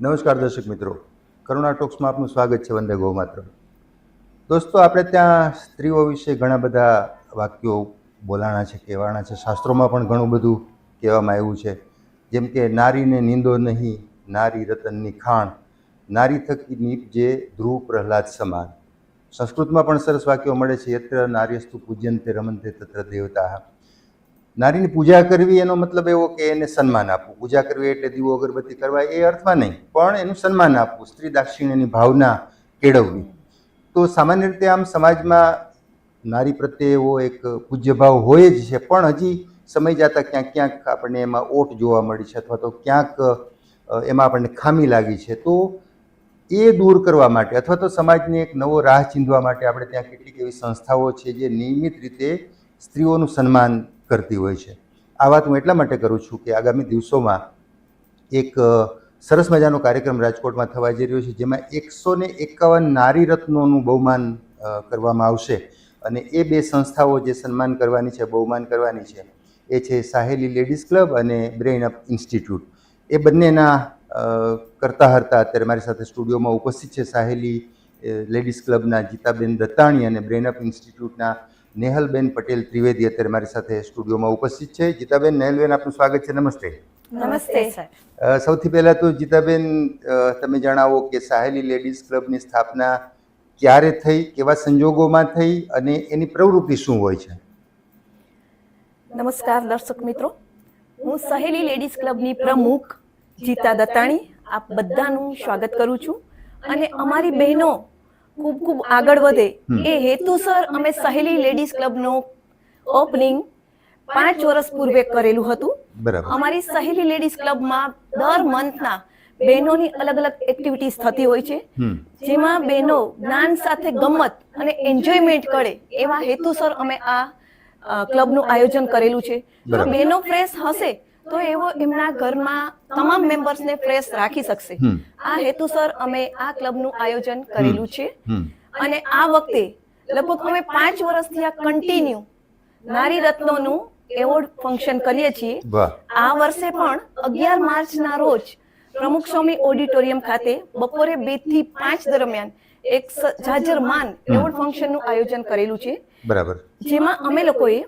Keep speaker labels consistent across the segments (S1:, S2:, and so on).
S1: નમસ્કાર દર્શક મિત્રો. કરુણા ટોક્સમાં આપનું સ્વાગત છે વંદે ગૌ માત્ર દોસ્તો, આપણે ત્યાં સ્ત્રીઓ વિશે ઘણા બધા વાક્યો બોલાણા છે, કહેવાના છે. શાસ્ત્રોમાં પણ ઘણું બધું કહેવામાં આવ્યું છે. જેમ કે, નારીને નિંદો નહીં, નારી રતનની ખાણ, નારી થકી નીપજે ધ્રુવ પ્રહલાદ સમાન. સંસ્કૃતમાં પણ સરસ વાક્યો મળે છે, યત્ર નાર્યસ્તુ પૂજ્યંતે રમંતે તત્ર દેવતા. નારીની પૂજા કરવી એનો મતલબ એવો કે એને સન્માન આપવું. પૂજા કરવી એટલે દીવો અગરબત્તી કરવા એ અર્થમાં નહીં, પણ એનું સન્માન આપવું, સ્ત્રી દાક્ષિણ્યની ભાવના કેળવવી. તો સામાન્ય રીતે આમ સમાજમાં નારી પ્રત્યે એવો એક પૂજ્ય ભાવ હોય જ છે, પણ હજી સમય જતાં ક્યાંક ક્યાંક આપણને એમાં ઓટ જોવા મળી છે અથવા તો ક્યાંક એમાં આપણને ખામી લાગી છે. તો એ દૂર કરવા માટે અથવા તો સમાજને એક નવો રાહ ચીંધવા માટે આપણે ત્યાં કેટલીક એવી સંસ્થાઓ છે જે નિયમિત રીતે સ્ત્રીઓનું સન્માન કરતી હોય છે. આ વાત હું એટલા માટે કરું છું કે આગામી દિવસોમાં એક સરસ મજાનો કાર્યક્રમ રાજકોટમાં થવા જઈ રહ્યો છે, જેમાં એકસો ને એકાવન નારી રત્નોનું બહુમાન કરવામાં આવશે. અને એ બે સંસ્થાઓ જે સન્માન કરવાની છે, બહુમાન કરવાની છે, એ છે સાહેલી લેડીઝ ક્લબ અને બ્રેઇન અપ ઇન્સ્ટિટ્યૂટ. એ બંનેના કરતા હરતા અત્યારે મારી સાથે સ્ટુડિયોમાં ઉપસ્થિત છે સાહેલી લેડીઝ ક્લબના જીતાબેન દત્તાણી અને બ્રેઇન અપ ઇન્સ્ટિટ્યૂટના નેહલબેન પટેલ ત્રિવેદી અત્યારે મારી સાથે સ્ટુડિયોમાં ઉપસ્થિત છે. જીતાબેન નેહલબેન આપનું સ્વાગત છે. નમસ્તે.
S2: નમસ્તે સર.
S1: સૌથી પહેલાં તો જીતાબેન તમે જણાવો કે સાહેલી લેડીઝ ક્લબની સ્થાપના ક્યારે થઈ કેવા સંજોગોમાં થઈ અને એની પ્રવૃત્તિ શું હોય છે?
S2: નમસ્કાર દર્શક મિત્રો. હું સહેલી લેડીઝ ક્લબની પ્રમુખ જીતા દત્તાણી. આપ બધાનું સ્વાગત કરું છું. અને અમારી બહેનો ખૂબ ખૂબ આગળ વધે. એ હેતુસર અમે સહેલી લેડીઝ ક્લબનો ઓપનિંગ પાંચ વર્ષ પૂર્વે કરેલું હતું. અમારી સહેલી લેડીઝ ક્લબમાં દર મંથના બહેનોની અલગ અલગ એક્ટિવિટીઝ થતી હોય છે. જેમાં બહેનો જ્ઞાન સાથે ગમત અને એન્જોયમેન્ટ કરે એવા હેતુસર અમે આ ક્લબનું આયોજન કરેલું છે. બહેનો ફ્રેશ હશે તો એવો એમના ઘરમાં તમામ મેમ્બર્સને ફ્રેશ રાખી શકશે. આ હેતુસર અમે આ ક્લબનું આયોજન કરેલું છે. અને આ વખતે લગભગ અમે પાંચ વર્ષથી આ કન્ટિન્યુ નારી રત્નોનું એવોર્ડ ફંક્શન કરીએ છીએ. આ વર્ષે પણ અગિયાર માર્ચના રોજ પ્રમુખ સ્વામી ઓડિટોરિયમ ખાતે બપોરે બેથી પાંચ દરમિયાન એક જાજરમાન એવોર્ડ ફંક્શનનું આયોજન કરેલું છે.
S1: બરાબર.
S2: જેમાં અમે લોકોએ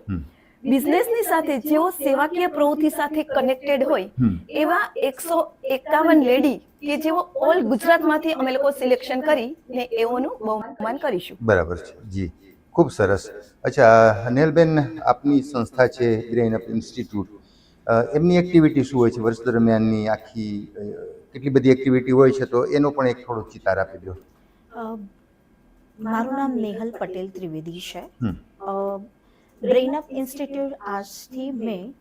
S2: બિઝનેસની સાથે જેઓ સેવાકીય પ્રવૃત્તિ સાથે કનેક્ટેડ હોય એવા એકસો એકાવન લેડી કે જેઓ ઓલ ગુજરાતમાંથી અમે લોકો સિલેક્શન કરી ને એઓનું બહુમાન કરીશું.
S1: બરાબર છે. જી. ખૂબ સરસ. અચ્છા અનિલબેન આપની સંસ્થા છે બ્રેઇન અપ ઇન્સ્ટિટ્યૂટ એમની એક્ટિવિટી શું હોય છે? વર્ષ દરમિયાનની આખી કેટલી બધી એક્ટિવિટી હોય છે? તો એનો પણ એક થોડો ચિતાર આપી દો.
S3: મારું નામ નેહલ પટેલ ત્રિવેદી છે.
S1: હમ
S3: બ્રેઇન અપ ઇન્સ્ટિટ્યૂટ આજથી મેં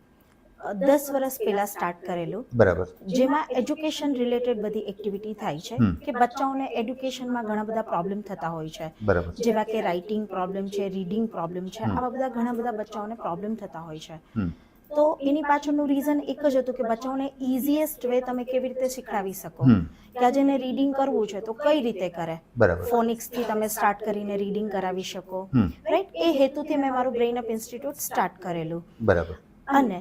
S3: દસ વર્ષ પહેલા સ્ટાર્ટ કરેલું.
S1: બરાબર.
S3: જેમાં એજ્યુકેશન રિલેટેડ બધી એક્ટિવિટી થાય છે કે બચ્ચાઓને એડ્યુકેશનમાં ઘણા બધા પ્રોબ્લેમ થતા હોય છે. જેવા કે રાઇટિંગ પ્રોબ્લેમ છે રીડિંગ પ્રોબ્લેમ છે આવા બધા ઘણા બધા બચ્ચાઓને પ્રોબ્લેમ થતા હોય છે. તો એની પાછળનું રીઝન એક જ હતું કે બચ્ચાઓને ઇઝીએસ્ટ વે તમે કેવી રીતે શીખડાવી શકો. કે આજે એને રીડિંગ કરવું છે તો કઈ રીતે કરે? ફોનિક્સથી તમે સ્ટાર્ટ કરીને રીડિંગ કરાવી શકો. રાઈટ એ હેતુથી મેં મારું બ્રેઇન અપ ઇન્સ્ટિટ્યૂટ સ્ટાર્ટ કરેલું.
S1: બરાબર.
S3: અને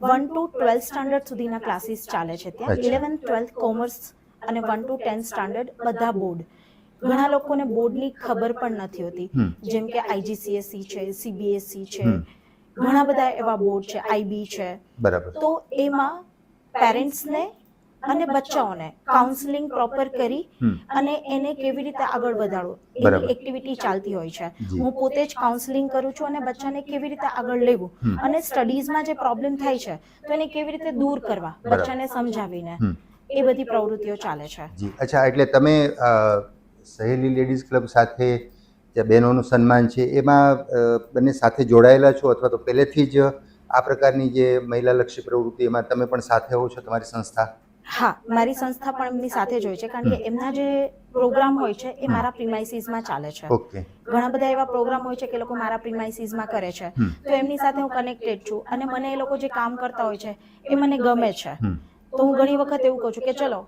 S3: વન ટુ ટ્વેલ્થ સ્ટાન્ડર્ડ સુધીના ક્લાસીસ ચાલે છે ત્યાં. ઇલેવન ટ્વેલ્થ કોમર્સ અને વન ટુ ટેન્થ સ્ટાન્ડર્ડ બધા બોર્ડ ઘણા લોકોને બોર્ડની ખબર પણ નથી હોતી. જેમ કે આઈજીસીએસસી છે સીબીએસસી છે
S1: હમ.
S3: ઘણા બધા એવા બોર્ડ છે આઈબી છે.
S1: બરાબર.
S3: તો એમાં પેરેન્ટ્સને અને બચ્ચાઓને કાઉન્સેલિંગ પ્રોપર કરી અને એને કેવી રીતે આગળ વધારવું. એની એક્ટિવિટી ચાલતી હોય છે. હું પોતે જ કાઉન્સેલિંગ કરું છું અને બચ્ચાને કેવી રીતે આગળ લેવું અને સ્ટડીઝમાં જે પ્રોબ્લેમ થાય છે તો એને કેવી રીતે દૂર કરવા બચ્ચાને સમજાવીને. એ બધી પ્રવૃત્તિઓ ચાલે છે.
S1: જી. અચ્છા એટલે તમે સહેલી લેડીઝ ક્લબ સાથે જે બહેનોનું સન્માન છે એમાં બંને સાથે જોડાયેલા છો અથવા તો પહેલેથી જ આ પ્રકારની જે મહિલાલક્ષી પ્રવૃત્તિ એમાં તમે પણ સાથે હો છો તમારી સંસ્થા?
S3: હા મારી સંસ્થા પણ એમની સાથે જ હોય છે કારણ કે એમના જે પ્રોગ્રામ હોય છે એ મારા પ્રિમાઇસીસમાં ચાલે છે. ઘણા બધા એવા પ્રોગ્રામ હોય છે કે લોકો મારા પ્રિમાઇસીસમાં કરે છે. તો એમની સાથે હું કનેક્ટેડ છું અને મને એ લોકો જે કામ કરતા હોય છે એ મને ગમે છે. તો હું ઘણી વખત એવું કહું છું કે ચલો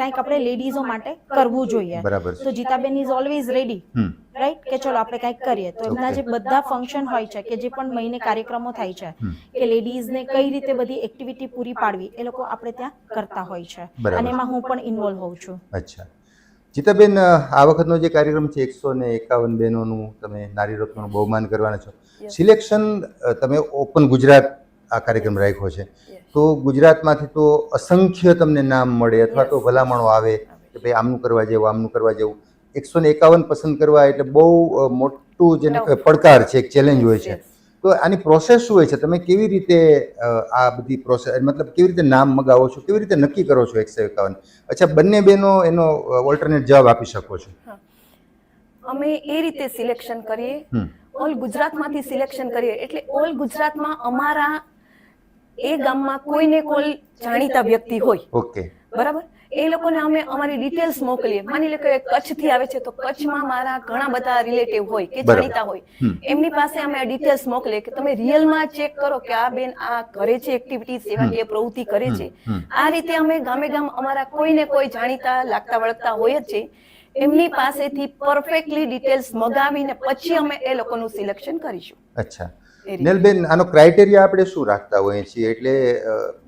S3: કંઈક આપણે લેડીઝો માટે કરવું જોઈએ.
S1: બરાબર.
S3: તો Jitaben is always ready right કે ચલો આપણે કંઈક કરીએ. તો એમના જે બધા ફંક્શન હોય છે કે જે પણ મહિને કાર્યક્રમો થાય છે. કે લેડીઝને કઈ રીતે બધી એક્ટિવિટી પૂરી પાડવી એ લોકો આપણે ત્યાં કરતા હોય છે. અને એમાં હું પણ ઇન્વોલ્વ હોઉં છું.
S1: અચ્છા. જીતાબેન આ વખતનો જે કાર્યક્રમ છે એકસો ને એકાવન બહેનોનું તમે નારી રત્નનું બહુમાન કરવાના છો. સિલેક્શન તમે ઓપન ગુજરાત આ કાર્યક્રમ રાખ્યો છે. તો ગુજરાતમાંથી તો અસંખ્ય તમને નામ મળે અથવા તો ભલામણો આવે કે ભાઈ આમનું કરવા જેવું આમનું કરવા જેવું. એકસો ને એકાવન પસંદ કરવા એટલે બહુ મોટું જેને પડકાર છે એક ચેલેન્જ હોય છે. તો આની પ્રોસેસ શું હોય છે? તમે કેવી રીતે આ બધી પ્રોસેસ મતલબ કેવી રીતે નામ મગાવો છો? કેવી રીતે નક્કી કરો છો એકસો એકાવન? અચ્છા બંને બેનો એનો ઓલ્ટરનેટ જવાબ આપી શકો છો.
S2: અમે એ રીતે સિલેક્શન કરીએ. ઓલ ગુજરાતમાંથી સિલેક્શન કરીએ. એટલે ઓલ ગુજરાતમાં અમારા એ ગામમાં કોઈને કોઈ જાણીતા વ્યક્તિ હોય.
S1: ઓકે.
S2: બરાબર? એ લોકોને અમે અમારી ડિટેલ્સ મોકલીએ. માની લો કે કચ્છથી આવે છે તો કચ્છમાં મારા ઘણા બધા રિલેટિવ હોય કે જાણીતા હોય. એમની પાસે અમે ડિટેલ્સ મોકલીએ કે તમે રિયલમાં ચેક કરો કે આ બેન આ કરે છે એક્ટિવિટી સેવાકીય પ્રવૃત્તિ કરે છે. આ રીતે અમે ગામે ગામ અમારા કોઈને કોઈ જાણીતા લાગતા વળગતા હોય જ છે. એમની પાસેથી પરફેક્ટલી ડિટેલ્સ મગાવીને પછી અમે એ લોકોનું સિલેક્શન કરીશું.
S1: અચ્છા. નેલબેન આનો ક્રાઇટેરિયા આપણે શું રાખતા હોઈએ છીએ? એટલે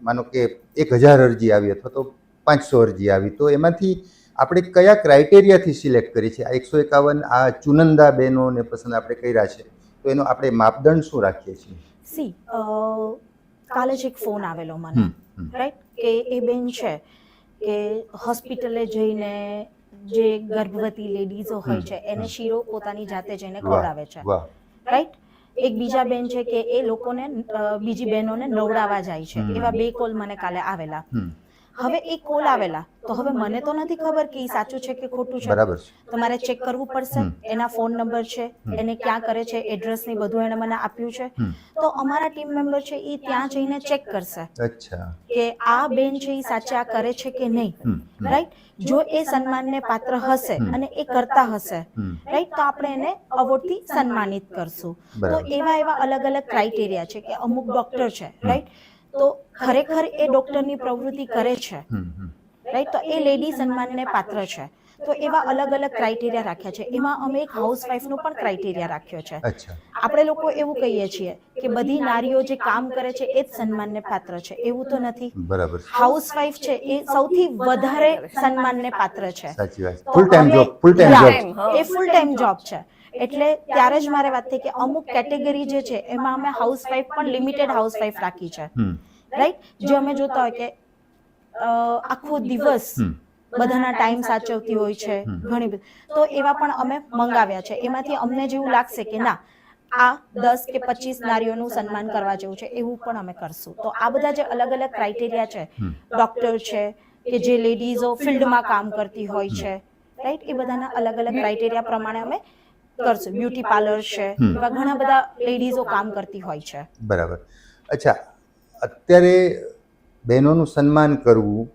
S1: માનો કે એક હજાર અરજી આવી અથવા તો પાંચસો અરજી આવી તો એમાંથી આપણે કયા ક્રાઇટેરિયાથી સિલેક્ટ કરી છે આ એકસો એકાવન આ ચુનંદા બહેનોને પસંદ આપણે કર્યા છે. તો એનો આપણે માપદંડ શું રાખીએ છીએ?
S3: સી કાલે જ એક ફોન આવેલો મને. રાઈટ કે એ બેન છે કે હોસ્પિટલે જઈને જે ગર્ભવતી લેડીઝો હોય છે એને શીરો પોતાની જાતે જઈને ખવડાવે છે. રાઈટ એક બીજા બેન છે કે એ લોકોને બીજી બહેનોને નવડાવવા જાય છે. એવા બે કોલ મને કાલે આવેલા. હવે એ કોલ આવેલા. તો હવે મને તો નથી ખબર કે ઈ સાચું છે કે ખોટું છે.
S1: બરાબર
S3: તમારે ચેક કરવું પડશે. એના ફોન નંબર છે. એને ક્યાં કરે છે એડ્રેસ ને બધું એને મને આપ્યું છે. તો અમારા ટીમ મેમ્બર છે એ ત્યાં જઈને ચેક કરશે. કે આ બેન છે એ સાચે આ કરે છે કે નહીં. રાઈટ જો એ સન્માનને પાત્ર હશે અને એ કરતા હશે. રાઈટ તો આપણે એને અવોર્ડથી સન્માનિત કરશું. તો એવા એવા અલગ અલગ ક્રાઇટેરિયા છે કે અમુક ડોક્ટર છે. રાઈટ તો ખરેખર એ ડોક્ટરની પ્રવૃત્તિ કરે છે. રાઈટ તો એ લેડી સન્માનને પાત્ર છે. તો એવા અલગ અલગ ક્રાઇટેરિયા રાખ્યા છે. એમાં અમે એક હાઉસવાઈફનો પણ ક્રાઇટેરિયા રાખ્યો છે. આપણે લોકો એવું કહીએ છીએ કે બધી નારીઓ જે કામ કરે છે એ જ સન્માનને પાત્ર છે. એવું તો નથી.
S1: બરાબર.
S3: હાઉસવાઈફ છે એ સૌથી વધારે સન્માનને પાત્ર છે.
S1: સાચી વાત.
S3: તો
S1: full time job full time job
S3: એ ફૂલ ટાઈમ જોબ છે. એટલે ત્યારે જ મારે વાત થઈ કે અમુક કેટેગરી જે છે એમાં અમે હાઉસવાઈફ પણ લિમિટેડ હાઉસવાઈફ રાખી છે. રાઈટ જે અમે જોતા હોય કે આખો દિવસ બધાના ટાઈમ સાચવતી હોય છે ઘણી બધી. તો એવા પણ અમે મંગાવ્યા છે. એમાંથી અમને જેવું લાગશે કે ના આ દસ કે પચીસ નારીઓનું સન્માન કરવા જેવું છે એવું પણ અમે કરશું. તો આ બધા જે અલગ અલગ ક્રાઇટેરિયા છે ડોક્ટર છે કે જે લેડીઝો ફિલ્ડમાં કામ કરતી હોય છે રાઈટ એ બધાના અલગ અલગ ક્રાઇટેરિયા પ્રમાણે અમે કરશું બ્યુટી પાર્લર છે
S1: હમ.
S3: એવા ઘણા બધા લેડીઝો કામ કરતી હોય છે.
S1: બરાબર. અચ્છા અત્યારે બહેનોનું સન્માન કરવું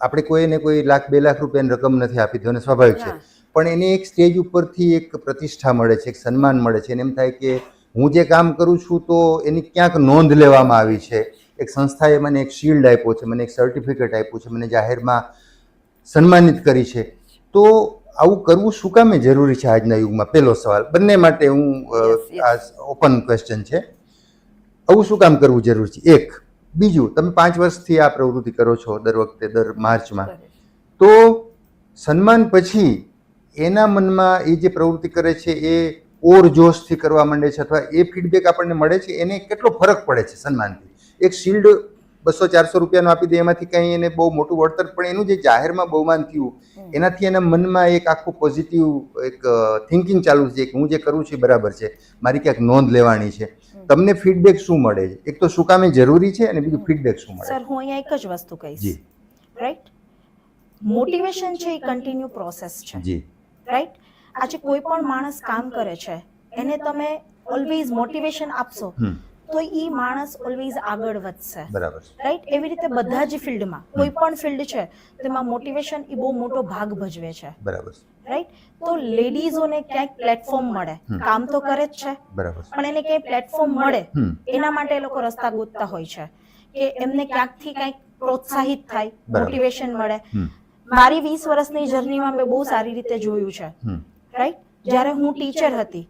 S1: આપણે કોઈને કોઈ લાખ બે લાખ રૂપિયાની રકમ નથી આપી દેવાની સ્વાભાવિક છે. પણ એને એક સ્ટેજ ઉપરથી એક પ્રતિષ્ઠા મળે છે એક સન્માન મળે છે અને એમ થાય કે હું જે કામ કરું છું તો એની ક્યાંક નોંધ લેવામાં આવી છે. એક સંસ્થાએ મને એક શિલ્ડ આપ્યો છે મને એક સર્ટિફિકેટ આપ્યું છે મને જાહેરમાં સન્માનિત કરી છે. તો આવું કરવું શું કામે જરૂરી છે આજના યુગમાં? પહેલો સવાલ. બંને માટે હું. આ ઓપન ક્વેશ્ચન છે. આવું શું કામ કરવું જરૂરી છે? એક. બીજું તમે પાંચ વર્ષથી આ પ્રવૃત્તિ કરો છો દર વખતે દર માર્ચમાં. તો સન્માન પછી એના મનમાં એ જે પ્રવૃત્તિ કરે છે એ ઓર જોશથી કરવા માંડે છે અથવા એ ફીડબેક આપણને મળે છે એને કેટલો ફરક પડે છે સન્માનથી? એક શિલ્ડ બસો ચારસો રૂપિયાનું આપી દે એમાંથી કંઈ એને બહુ મોટું વળતર પણ એનું જે જાહેરમાં બહુમાન થયું એનાથી એના મનમાં એક આખું પોઝિટિવ એક થિંકિંગ ચાલુ છે કે હું જે કરું છું એ બરાબર છે મારી ક્યાંક નોંધ લેવાની છે. તમને ફીડબેક શું મળે છે? એક તો શું કામે જરૂરી છે અને બીજું ફીડબેક શું મળે
S3: સર હું અહીંયા એક જ વસ્તુ કહીશ.
S1: જી.
S3: રાઈટ મોટિવેશન છે એ કન્ટિન્યુ પ્રોસેસ છે.
S1: જી.
S3: રાઈટ આજે કોઈ પણ માણસ કામ કરે છે એને તમે ઓલવેઝ મોટિવેશન આપશો. તો એ માણસ ઓલવેઝ આગળ વધશે.
S1: બરાબર.
S3: રાઈટ એવી રીતે બધા જ ફિલ્ડમાં કોઈ પણ ફિલ્ડ છે તેમાં મોટિવેશન એ બહુ મોટો ભાગ ભજવે છે.
S1: બરાબર.
S3: રાઈટ તો લેડીઝોને ક્યાંક પ્લેટફોર્મ મળે. કામ તો કરે જ છે.
S1: બરાબર.
S3: પણ એને ક્યાંય પ્લેટફોર્મ મળે એના માટે એ લોકો રસ્તા ગોતતા હોય છે. કે એમને ક્યાંકથી કંઈક પ્રોત્સાહિત થાય મોટિવેશન મળે. મારી વીસ વર્ષની જર્નીમાં મેં બહુ સારી રીતે જોયું છે. રાઈટ જ્યારે હું ટીચર હતી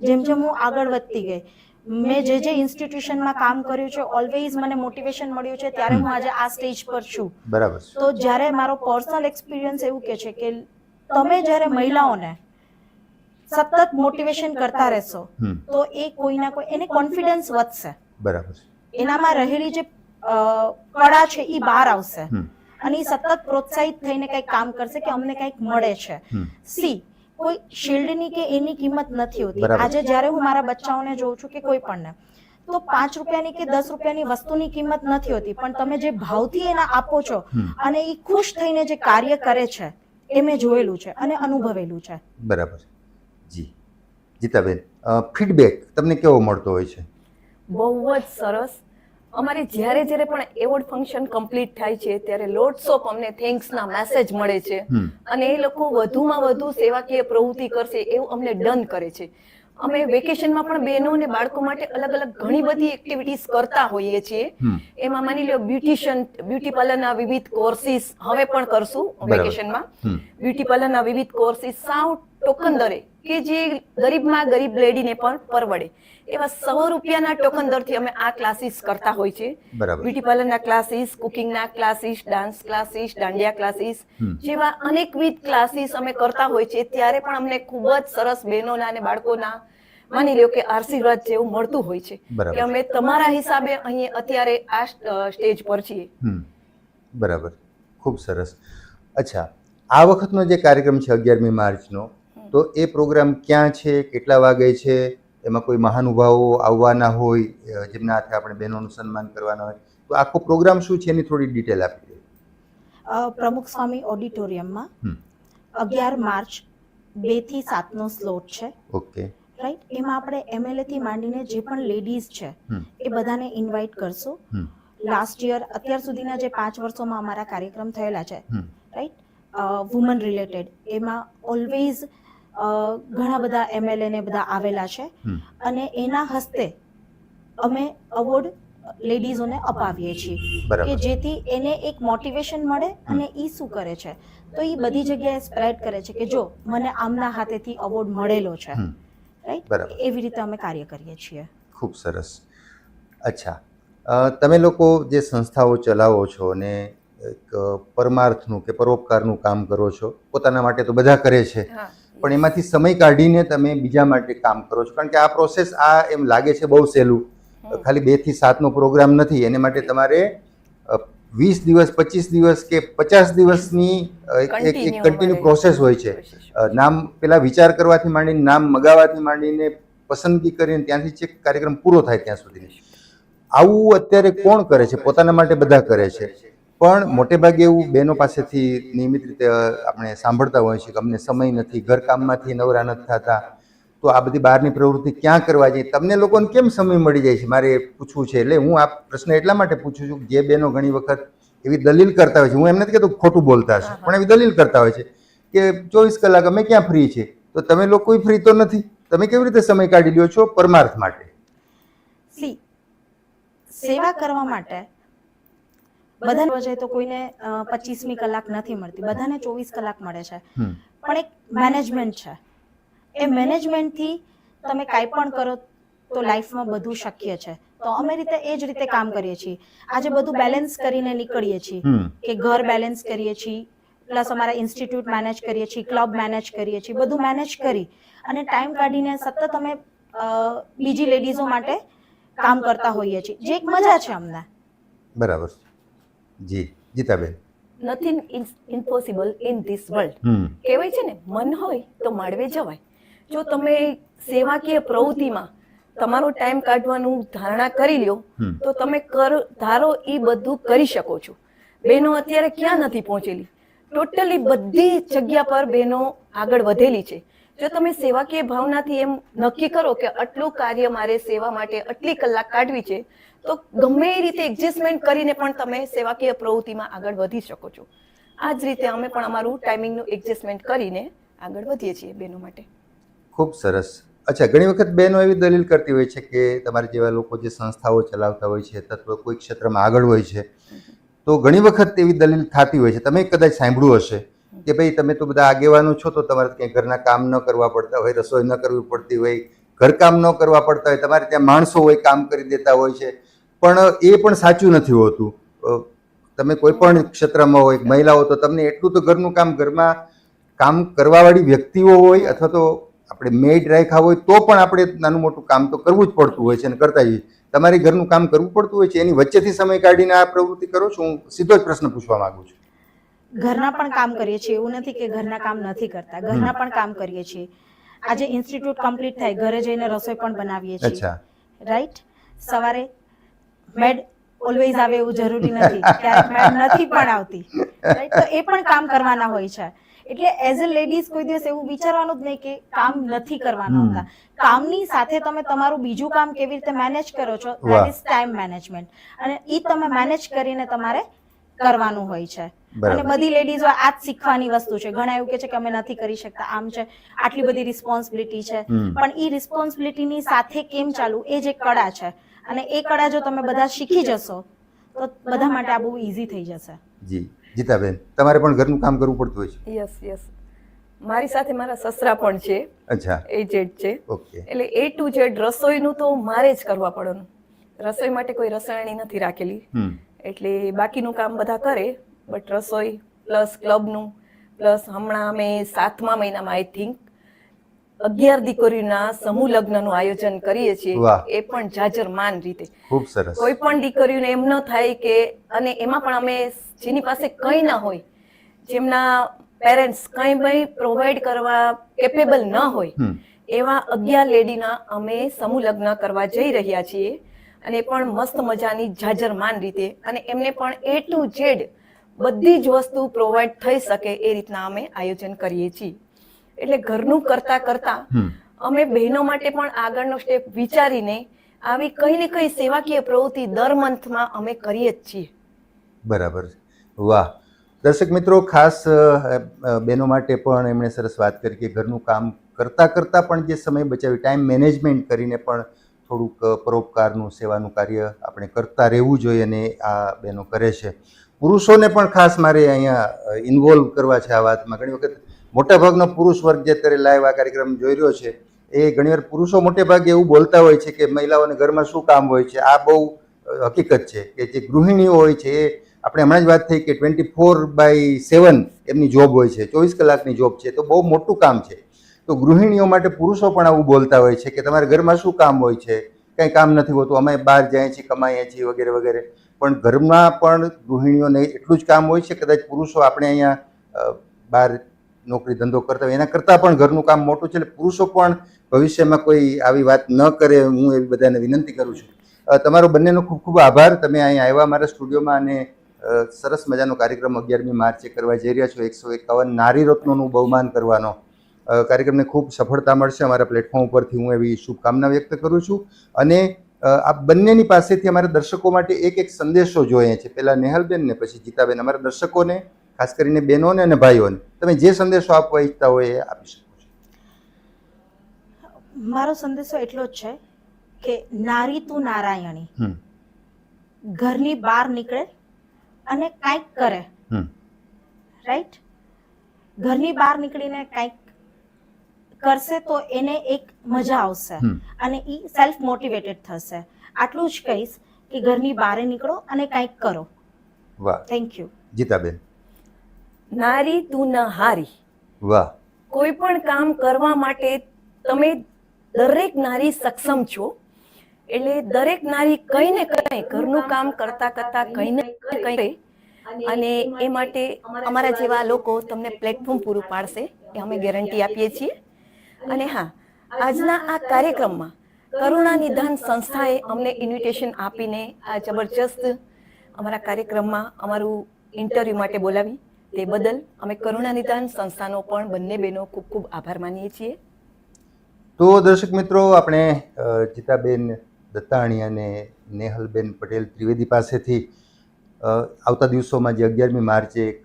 S3: જેમ જેમ હું આગળ વધતી ગઈ મેં જે જે ઇન્સ્ટિટ્યુશનમાં કામ કર્યું છે ઓલવેઝ મને મોટિવેશન મળ્યું છે ત્યારે હું આજે આ સ્ટેજ પર છું.
S1: બરાબર
S3: તો જ્યારે મારો પર્સનલ એક્સપિરિયન્સ એવું કે છે કે તમે જ્યારે મહિલાઓને સતત મોટિવેશન કરતા રહેશો તો એ કોઈના કોઈ એને કોન્ફિડન્સ વધશે.
S1: બરાબર
S3: એનામાં રહેલી જે કળા છે એ બહાર આવશે. અને એ સતત પ્રોત્સાહિત થઈને કંઈક કામ કરશે કે અમને કંઈક મળે છે. સી કોઈ શિલ્ડની કે એની કિંમત નથી હોતી. આજે જ્યારે હું મારા બચ્ચાઓને જોઉં છું કે કોઈ પણને તો પાંચ રૂપિયાની કે દસ રૂપિયાની વસ્તુની કિંમત નથી હોતી. પણ તમે જે ભાવથી એના આપો છો અને એ ખુશ થઈને જે કાર્ય કરે છે એ મેં જોયેલું છે અને અનુભવેલું છે.
S1: બરાબર. જી. જીતાબેન ફીડબેક તમને કેવો મળતો હોય છે?
S2: બહુ જ સરસ. અમારે જ્યારે જ્યારે પણ એવોર્ડ ફંક્શન કમ્પ્લીટ થાય છે ત્યારે લોટ્સ ઓફ અમને થેન્ક્સના મેસેજ મળે છે. અને એ લોકો વધુમાં વધુ સેવાકીય પ્રવૃત્તિ કરશે એવું અમને ડન કરે છે. અમે વેકેશનમાં પણ બહેનો અને બાળકો માટે અલગ અલગ ઘણી બધી એક્ટિવિટીઝ કરતા હોઈએ છીએ. એમાં માની લો બ્યુટિશિયન બ્યુટી પાર્લરના વિવિધ કોર્સિસ હવે પણ કરશું. વેકેશનમાં બ્યુટી પાર્લરના વિવિધ કોર્સિસ સાવ ટોકન દરે કે જે ગરીબમાં ગરીબ લેડીને પણ પરવડે. એવા સો રૂપિયાના ટોકન દરથી અમે આ ક્લાસીસ કરતા હોય છે. બ્યુટી પાર્લરના classes કુકિંગના classes dance classes dandiya classes જેવા અનેકવિધ ક્લાસીસ અમે કરતા હોય છે. ત્યારે પણ અમને ખૂબ જ સરસ બહેનોના અને બાળકોના માની લ્યો કે આશીર્વાદ જેવું મળતું હોય છે. કે અમે તમારા હિસાબે અહીં અત્યારે આ સ્ટેજ પર છીએ.
S1: બરાબર. ખૂબ સરસ. અચ્છા આ વખતનો જે કાર્યક્રમ છે અગિયારમી માર્ચનો તો એ પ્રોગ્રામ ક્યાં છે કેટલા વાગે છે એમાં કોઈ મહાનુભાવો આવવાના હોય જેમના હાથે આપણે બહેનોનું સન્માન કરવાના હોય તો આખો પ્રોગ્રામ શું છે એની થોડી ડિટેલ આપી દે.
S3: પ્રમુખ સ્વામી ઓડિટોરિયમમાં અગિયાર માર્ચ બેથી સાતનો સ્લોટ છે.
S1: ઓકે.
S3: રાઈટ એમાં આપણે એમએલએ થી માંડીને જે પણ લેડીઝ છે એ બધાને ઇન્વાઇટ કરશું. લાસ્ટ યર અત્યાર સુધીના જે પાંચ વર્ષોમાં અમારા કાર્યક્રમ થયેલા છે. રાઈટ વુમન રિલેટેડ એમાં ઓલવેઝ ઘણા બધા એમએલએ ને બધા આવેલા છે. અને એના હસ્તે અમે અવોર્ડ લેડીઝોને અપાવીએ છીએ. કે જેથી એને એક મોટિવેશન મળે અને એ શું કરે છે. તો એ બધી જગ્યાએ સ્પ્રેડ કરે છે કે જો મને આમના હાથેથી અવોર્ડ મળેલો છે. રાઈટ એવી રીતે અમે કાર્ય કરીએ છીએ.
S1: ખૂબ સરસ. અચ્છા. તમે લોકો જે સંસ્થાઓ ચલાવો છો અને એક પરમાર્થનું કે પરોપકારનું કામ કરો છો પોતાના માટે તો બધા કરે છે.
S2: હા.
S1: પણ એમાંથી સમય કાઢીને તમે બીજા માટે કામ કરો છો. કારણ કે આ પ્રોસેસ આ એમ લાગે છે બહુ સહેલું. ખાલી બેથી સાતનો પ્રોગ્રામ નથી. એને માટે તમારે વીસ દિવસ પચીસ દિવસ કે પચાસ દિવસની એક એક કન્ટિન્યુ પ્રોસેસ હોય છે. નામ પેલા વિચાર કરવાથી માંડીને નામ મગાવવાથી માંડીને પસંદગી કરીને ત્યાંથી છેક કાર્યક્રમ પૂરો થાય ત્યાં સુધી આવું અત્યારે કોણ કરે છે? પોતાના માટે બધા કરે છે. પણ મોટે ભાગે એવું બહેનો પાસેથી નિયમિત રીતે આપણે સાંભળતા હોઈએ છીએ કે અમને સમય નથી, ઘરકામમાંથી નવરા નથી થતા. તો આ બધી બહારની પ્રવૃત્તિ ક્યાં કરવા જઈએ તમને લોકોને કેમ સમય મળી જાય છે? મારે પૂછવું છે. એટલે હું આ પ્રશ્ન એટલા માટે પૂછું છું જે બહેનો ઘણી વખત એવી દલીલ કરતા હોય છે. હું એમ નથી કહેતો ખોટું બોલતા હશે, પણ એવી દલીલ કરતા હોય છે કે ચોવીસ કલાક અમે ક્યાં ફ્રી છે? તો તમે લોકો ફ્રી તો નથી? તમે કેવી રીતે સમય કાઢી લ્યો છો પરમાર્થ માટે?
S3: સેવા કરવા માટે બધાને વજે તો કોઈને પચીસમી કલાક નથી મળતી. બધાને ચોવીસ કલાક મળે છે. પણ એક મેનેજમેન્ટ છે. એ મેનેજમેન્ટથી તમે કાંઈ પણ કરો તો લાઈફમાં બધું શક્ય છે. તો અમે રીતે એ જ રીતે કામ કરીએ છીએ. આજે બધું બેલેન્સ કરીને નીકળીએ છીએ. કે ઘર બેલેન્સ કરીએ છીએ. પ્લસ અમારા ઇન્સ્ટિટ્યૂટ મેનેજ કરીએ છીએ ક્લબ મેનેજ કરીએ છીએ. બધું મેનેજ કરી અને ટાઈમ કાઢીને સતત અમે બીજી લેડીઝો માટે કામ કરતા હોઈએ છીએ. જે એક મજા છે અમને.
S1: બરાબર. જી Jitaben
S2: nothing is impossible in this world કહેવાય છે ને મન હોય તો માળવે જવાય. જો તમે સેવાકીય પ્રવૃત્તિમાં તમારો ટાઈમ કાઢવાનું ધારણા કરી લ્યો તો તમે કર ધારો એ બધું કરી શકો છો. બહેનો અત્યારે ક્યાં નથી પહોંચેલી? ટોટલી બધી જગ્યા પર બહેનો આગળ વધેલી છે. જો તમે સેવાકીય ભાવનાથી એમ નક્કી કરો કે આટલું કાર્ય મારે સેવા માટે આટલી કલાક કાઢવી છે, તો ગમે એ રીતે એડજસ્ટમેન્ટ કરીને પણ તમે સેવાકીય પ્રવૃત્તિમાં આગળ વધી શકો છો. આ જ રીતે અમે પણ અમારું ટાઈમિંગનું એડજસ્ટમેન્ટ કરીને આગળ વધીએ છીએ બહેનો માટે.
S1: ખૂબ સરસ. અચ્છા, ઘણી વખત બહેનો એવી દલીલ કરતી હોય છે કે તમારા જેવા લોકો જે સંસ્થાઓ ચલાવતા હોય છે અથવા કોઈ ક્ષેત્રમાં આગળ હોય છે. તો ઘણી વખત એવી દલીલ થતી હોય છે. તમે કદાચ સાંભળ્યું હશે. કે ભાઈ તમે તો બધા આગેવાનો છો, તો તમારે ક્યાંય ઘરના કામ ન કરવા પડતા હોય, રસોઈ ન કરવી પડતી હોય, ઘરકામ ન કરવા પડતા હોય, તમારે ત્યાં માણસો હોય, કામ કરી દેતા હોય છે. પણ એ પણ સાચું નથી હોતું. તમે કોઈ પણ ક્ષેત્રમાં હોય મહિલાઓ તો તમને એટલું તો ઘરનું કામ ઘરમાં કામ કરવાવાળી વ્યક્તિઓ હોય, અથવા તો આપણે મેડ રાખ્યા હોય, તો પણ આપણે નાનું મોટું કામ તો કરવું જ પડતું હોય છે અને કરતા જઈએ. તમારે ઘરનું કામ કરવું પડતું હોય છે, એની વચ્ચેથી સમય કાઢીને આ પ્રવૃત્તિ કરો છો? હું સીધો જ પ્રશ્ન પૂછવા માગું છું.
S3: ઘરના પણ કામ કરીએ છીએ. એવું નથી કે ઘરના કામ નથી કરતા. ઘરના પણ કામ કરીએ છીએ. આજે ઇન્સ્ટિટ્યૂટ કમ્પ્લીટ થાય. ઘરે જઈને રસોઈ પણ બનાવીએ છીએ. રાઈટ સવારે મેડ ઓલવેઝ આવે એવું જરૂરી નથી. ક્યારેક મેડ નથી પણ આવતી. રાઈટ તો એ પણ કામ કરવાના હોય છે. એટલે એઝ અ લેડીઝ કોઈ દિવસ એવું વિચારવાનું જ નહીં કે કામ નથી કરવાના હતા. કામની સાથે તમે તમારું બીજું કામ કેવી રીતે મેનેજ કરો છો. દેટ ઇઝ ટાઈમ મેનેજમેન્ટ અને એ તમે મેનેજ કરીને તમારે કરવાનું હોય છે. અને બધી લેડીઝ આ જ શીખવાની વસ્તુ છે. ઘણા એવું કે છે કે અમે નથી કરી શકતા આમ છે આટલી બધી રિસ્પોન્સિબિલિટી છે. પણ એ રિસ્પોન્સિબિલિટીની સાથે કેમ ચાલવું એ જે કળા છે. અને એ કળા જો તમે બધા શીખી જશો તો બધા માટે આ બહુ ઈઝી થઈ જશે.
S1: જી. જીતાબેન તમારે પણ ઘરનું કામ કરવું પડતું હોય છે?
S2: યસ યસ મારી સાથે મારા સસરા પણ છે.
S1: અચ્છા.
S2: એ જેડ છે.
S1: ઓકે.
S2: એટલે એ ટુ જેડ રસોઈનું તો મારે જ કરવા પડવાનું રસોઈ માટે કોઈ રસાયણી નથી રાખેલી. એટલે બાકીનું કામ બધા કરે બટ રસોઈ પ્લસ ક્લબનું પ્લસ હમણાં અમે સાતમા મહિનામાં આઈ થિંક અગિયાર દીકરીઓના સમૂહ લગ્નનું આયોજન કરીએ છીએ. એ પણ જાજરમાન રીતે.
S1: ખૂબ સરસ.
S2: કોઈ પણ દીકરીઓને એમ ન થાય કે અને એમાં પણ અમે જેની પાસે કંઈ ના હોય જેમના પેરેન્ટ્સ કંઈ ભાઈ પ્રોવાઈડ કરવા કેપેબલ ન હોય એવા અગિયાર લેડીના અમે સમૂહ લગ્ન કરવા જઈ રહ્યા છીએ. અને પણ મસ્ત મજાની જાજરમાન રીતે. અને એમને પણ એ ટુ ઝેડ બધી જ વસ્તુ પ્રોવાઈડ થઈ શકે એ રીતના અમે આયોજન કરીએ છીએ. એટલે ઘરનું કરતા કરતા અમે બહેનો માટે પણ આગળનો સ્ટેપ વિચારીને આવી કઈ ને કઈ સેવાકીય પ્રવૃત્તિ દર મંથમાં અમે કરીએ જ છીએ.
S1: બરાબર વાહ. દર્શક મિત્રો ખાસ બહેનો માટે પણ એમણે સરસ વાત કરી કે ઘરનું કામ કરતાં કરતાં પણ જે સમય બચાવી ટાઈમ મેનેજમેન્ટ કરીને પણ થોડુંક પરોપકારનું, સેવાનું કાર્ય આપણે કરતા રહેવું જોઈએ અને આ બહેનો કરે છે. પુરુષોને પણ ખાસ મારે અહીંયા ઇન્વોલ્વ કરવા છે આ વાતમાં. ઘણી વખત મોટાભાગનો પુરુષ વર્ગ જે અત્યારે લાઈવ આ કાર્યક્રમ જોઈ રહ્યો છે, એ ઘણીવાર પુરુષો મોટે ભાગે એવું બોલતા હોય છે કે મહિલાઓને ઘરમાં શું કામ હોય છે, આ બહુ હકીકત છે કે જે ગૃહિણીઓ હોય છે, એ આપણે હમણાં જ વાત થઈ કે ટ્વેન્ટી ફોર બાય સેવન એમની જોબ હોય છે, ચોવીસ કલાકની જોબ છે, તો બહુ મોટું કામ છે. તો ગૃહિણીઓ માટે પુરુષો પણ આવું બોલતા હોય છે કે તમારે ઘરમાં શું કામ હોય છે? કંઈ કામ નથી હોતું, અમે બહાર જઈએ છીએ, કમાઈએ છીએ વગેરે વગેરે. પણ ઘરમાં પણ ગૃહિણીઓને એટલું જ કામ હોય છે, કદાચ પુરુષો આપણે અહીંયા બહાર નોકરી ધંધો કરતા હોય, એના કરતાં પણ ઘરનું કામ મોટું છે, એટલે પુરુષો પણ ભવિષ્યમાં કોઈ આવી વાત ન કરે, હું એવી બધાને વિનંતી કરું છું. તમારો બંનેનો ખૂબ ખૂબ આભાર. તમે અહીંયા આવ્યા મારા સ્ટુડિયોમાં અને સરસ મજાનો કાર્યક્રમ અગિયારમી માર્ચે કરવા જઈ રહ્યા છો, એકસો એકાવન નારી રત્નોનું બહુમાન કરવાનો. કાર્યક્રમને ખૂબ સફળતા મળશે. અમારા પ્લેટફોર્મ ઉપરથી હું એવી શુભકામના વ્યક્ત કરું છું. અને આ બંનેની પાસેથી અમારા દર્શકો માટે એક એક સંદેશો જોઈએ છે. પહેલાં નેહલબેનને પછી જીતાબેન અમારા દર્શકોને ખાસ કરીને બહેનોને અને ભાઈઓને. તમે જે સંદેશો આપવા ઈચ્છતા હોય એ આપી શકો છો.
S3: મારો સંદેશો એટલો જ છે કે નારી તું નારાયણી. ઘરની બહાર નીકળે અને કાંઈક કરે. રાઈટ ઘરની બહાર નીકળીને કાંઈક કરશે તો એને એક મજા આવશે. અને એ સેલ્ફ મોટિવેટેડ થશે. આટલું જ કહીશ કે ઘરની બહાર નીકળો અને કંઈક કરો.
S1: વાહ.
S3: થેન્ક યુ
S1: જીતાબેન
S2: નારી તું ન હારી.
S1: વાહ.
S2: કોઈ પણ કામ કરવા માટે તમે દરેક નારી સક્ષમ છો. એટલે દરેક નારી કઈ ને કઈ ઘરનું કામ કરતા કરતા કઈ ને કઈ અને એ માટે અમારા જેવા લોકો તમને પ્લેટફોર્મ પૂરું પાડશે એ અમે ગેરંટી આપીએ છીએ. અને હા, આજના આ કાર્યક્રમમાં કરુણા નિધાન સંસ્થાએ અમને ઇન્વિટેશન આપીને આ જબરજસ્ત અમારા કાર્યક્રમમાં અમારું ઇન્ટરવ્યૂ માટે બોલાવી. તે બદલ અમે કરુણા નિધાન સંસ્થાનો પણ બંને બહેનો ખૂબ ખૂબ આભાર માનીએ છીએ.
S1: તો દર્શક મિત્રો, આપણે જીતાબેન દત્તાણી અને નેહલબેન પટેલ ત્રિવેદી પાસેથી આવતા દિવસોમાં જે અગિયારમી માર્ચે એક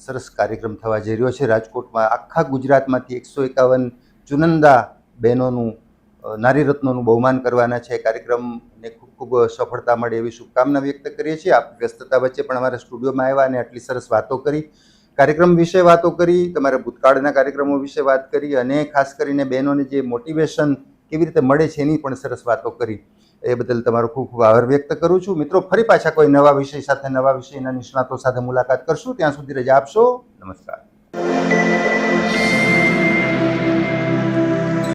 S1: સરસ કાર્યક્રમ થવા જઈ રહ્યો છે. રાજકોટમાં આખા ગુજરાતમાંથી એકસો એકાવન ચુનંદા બહેનોનું નારી રત્નોનું બહુમાન કરવાના છે. કાર્યક્રમને ખૂબ ખૂબ સફળતા મળે એવી શુભકામના વ્યક્ત કરીએ છીએ. આપ વ્યસ્તતા વચ્ચે પણ અમારા સ્ટુડિયોમાં આવ્યા અને આટલી સરસ વાતો કરી. કાર્યક્રમ વિશે વાતો કરી, તમારા ભૂતકાળના કાર્યક્રમો વિશે વાત કરી અને ખાસ કરીને બહેનોને જે મોટિવેશન કેવી રીતે મળે છે એની પણ સરસ વાતો કરી. એ બદલ તમારો ખૂબ ખૂબ આભાર વ્યક્ત કરું છું. મિત્રો, ફરી પાછા કોઈ નવા વિષય સાથે, નવા વિષયના નિષ્ણાતો સાથે મુલાકાત કરશું. ત્યાં સુધી રજા આપશો. નમસ્કાર.